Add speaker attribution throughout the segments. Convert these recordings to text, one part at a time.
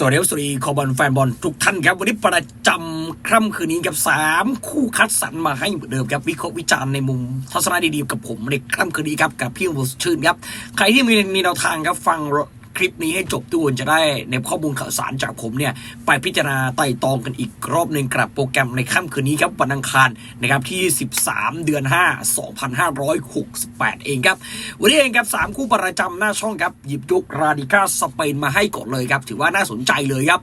Speaker 1: สวัสดีครับสวัสดีคอบอลแฟนบอลทุกท่านครับ วันนี้ประจำค่ำคืนนี้กับสามคู่คัดสรรมาให้เหมือนเดิมครับ วิเคราะห์วิจารณ์ในมุมทัศนะดีๆ กับผมในค่ำคืนนี้ครับ กับพี่วสชื่นครับ ใครที่มีมีแนวทางครับฟัง คลิปนี้ให้จบตัวนจะได้ในข้อมูลข่าวสารจากผมเนี่ยไปพิจารณาไต่ตองกันอีกรอบหนึ่งกับโปรแกรมในค่ำคืนนี้ครับวันอังคารนะครับที่ 13 เดือน 5 2568 เองครับ วันนี้เองครับสามคู่ประจำหน้าช่องครับหยิบยกราดิก้าสเปนมาให้ก่อนเลยครับถือว่าน่าสนใจเลยครับ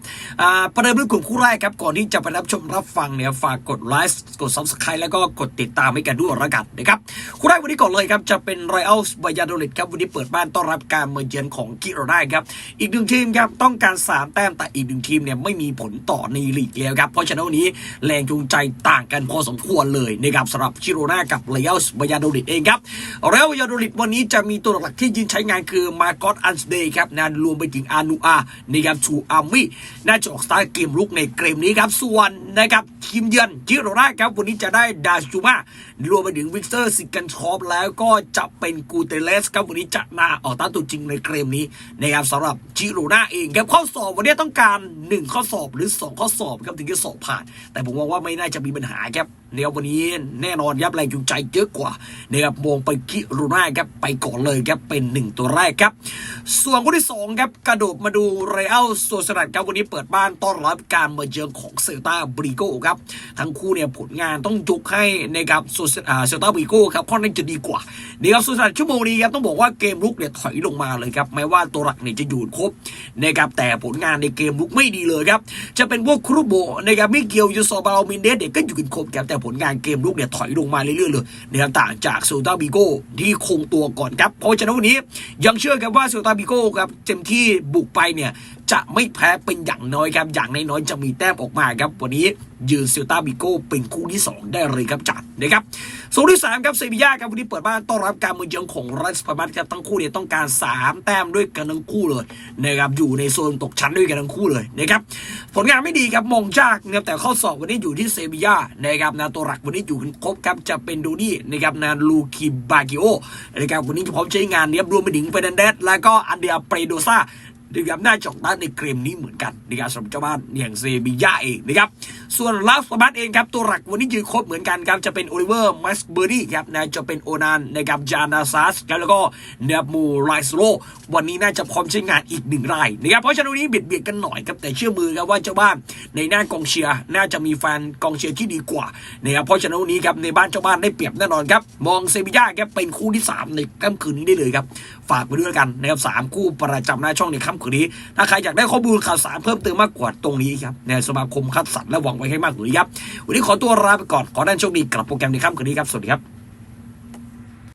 Speaker 1: ประเดิมด้วยกลุ่มคู่แรกครับก่อนที่จะไปรับชมรับฟังเนี่ยฝากกดไลค์กด subscribe แล้วก็กดติดตามให้กันด้วยละกันนะครับคู่แรกวันนี้ก่อนเลยครับจะเป็นไรอัลส์บายาโดเลิดครับวันนี้เปิดบ้านต้อนรับการมาเยือนของกิโรได้ครับ อีกหนึ่งทีมครับต้องการ 3 แต้มแต่อีกหนึ่งทีมเนี่ยไม่มีผลต่อในลีกแล้วครับ เพราะฉะนั้นวันนี้แรงจูงใจต่างกันพอสมควรเลยนะครับสำหรับชิโรนากับไรอัลส์บายาโดลิดเองครับไรอัลบายาโดลิดวันนี้จะมีตัวหลักที่ยืนใช้งานคือมาโกอตอันสเดย์ครับนะรวมไปถึงอานูอานะครับชูอามิน่าจะออกสตาร์เกมลุกในเกมนี้ครับส่วนนะครับทีมเยือนชิโรนาครับวันนี้จะได้ดาชูมารวมไปถึงวิกเตอร์ซิกันชอปแล้วก็จะเป็นกูเตเลสครับวันนี้จะมาออกตั้งตัวจริงในเกมนี้นะครับสำหรับชิโรนาเองครับข้อสอบวันนี้ต้องการ 1 ข้อสอบหรือ 2 ข้อสอบครับถึงจะสอบผ่าน แต่ผมมองว่าไม่น่าจะมีปัญหาครับเดี๋ยววันนี้แน่นอนยับแรงจูงใจเยอะกว่านะครับมองไปคิโรนาครับไปก่อนเลยครับเป็นหนึ่งตัวแรกครับ ส่วนคู่ที่สองครับกระโดดมาดูเรอัลโซเซดัดครับวันนี้เปิดบ้านต้อนรับการมาเยือนของเซลตาบริโกครับทั้งคู่เนี่ยผลงานต้องยกให้นะครับโซเซอ่าเซลตาบริโกครับค่อนข้างจะดีกว่านี่ครับโซเซดัดชั่วโมงนี้ครับต้องบอกว่าเกมลุกเนี่ยถอยลงมาเลยครับแม้ว่าตัวหลักเนี่ยจะอยู่ครบนะครับแต่ผลงานในเกมลุกไม่ดีเลยครับจะเป็นพวกครูโบนะครับมิเกียวยูโซบาลมินเดสเด็กก็อยู่กันครบครับแต่ผลงานเกมลุกเนี่ยถอยลงมาเรื่อยๆเลยนะครับต่างจากเซลตาบิโกที่คงตัวก่อนครับเพราะฉะนั้นวันนี้ยังเชื่อครับว่าเซลตาบิโกครับเต็มที่บุกไปเนี่ยจะไม่แพ้เป็นอย่างน้อยครับอย่างน้อยๆจะมีแต้มออกมาครับวันนี้ ยืนเซลตาบิโกเป็นคู่ที่ 2 ได้เลยครับจัดนะครับส่วนที่ 3 ครับเซบียาครับวันนี้เปิดบ้านต้อนรับการมาเยือนของรัสปามัสครับทั้งคู่เนี่ยต้องการ 3 แต้มด้วยกันทั้งคู่เลยนะครับอยู่ในโซนตกชั้นด้วยกันทั้งคู่เลยนะครับผลงานไม่ดีครับมองยากนะครับแต่ข้อสอบวันนี้อยู่ที่เซบียานะครับนาตัวหลักวันนี้อยู่กันครบครับจะเป็นดูนี่นะครับนาลูคิบากิโอนะครับวันนี้พร้อมใช้งานเนี่ยรวมไปถึงเฟรนันเดสแล้วก็อันเดียเปรโดซานะครับน่าจอกด้านในเกมนี้เหมือนกันนะครับสำหรับเจ้าบ้านอย่างเซบียาเองนะครับ ส่วนลาฟสบัตเองครับตัวหลักวันนี้ยืนครบเหมือนกันครับจะเป็นโอลิเวอร์มัสเบอรี่ครับนะจะเป็นโอนานนะครับจานาซัสแล้วก็เนบมูไรสโลวันนี้น่าจะพร้อมใช้งานอีกหนึ่งรายนะครับเพราะฉะนั้นวันนี้เบียดเบียดกันหน่อยครับแต่เชื่อมือครับว่าเจ้าบ้านในหน้ากองเชียร์น่าจะมีแฟนกองเชียร์ที่ดีกว่านะครับเพราะฉะนั้นวันนี้ครับในบ้านเจ้าบ้านได้เปรียบแน่นอนครับมองเซบีย่าครับเป็นคู่ที่สามในค่ำคืนนี้ได้เลยครับฝากไปด้วยกันนะครับสามคู่ประจำหน้าช่องในค่ำคืนนี้ถ้าใครอยากได้ข้อมูลข่าวสารเพิ่มเติมมากกว่าตรงนี้ครับในสมาคมคัดสรรและหวังไว้ให้มากกว่านี้ครับ วันนี้ขอตัวลาไปก่อน ขอด้านโชคดีกับโปรแกรมในค่ำคืนนี้ครับ สวัสดีครับ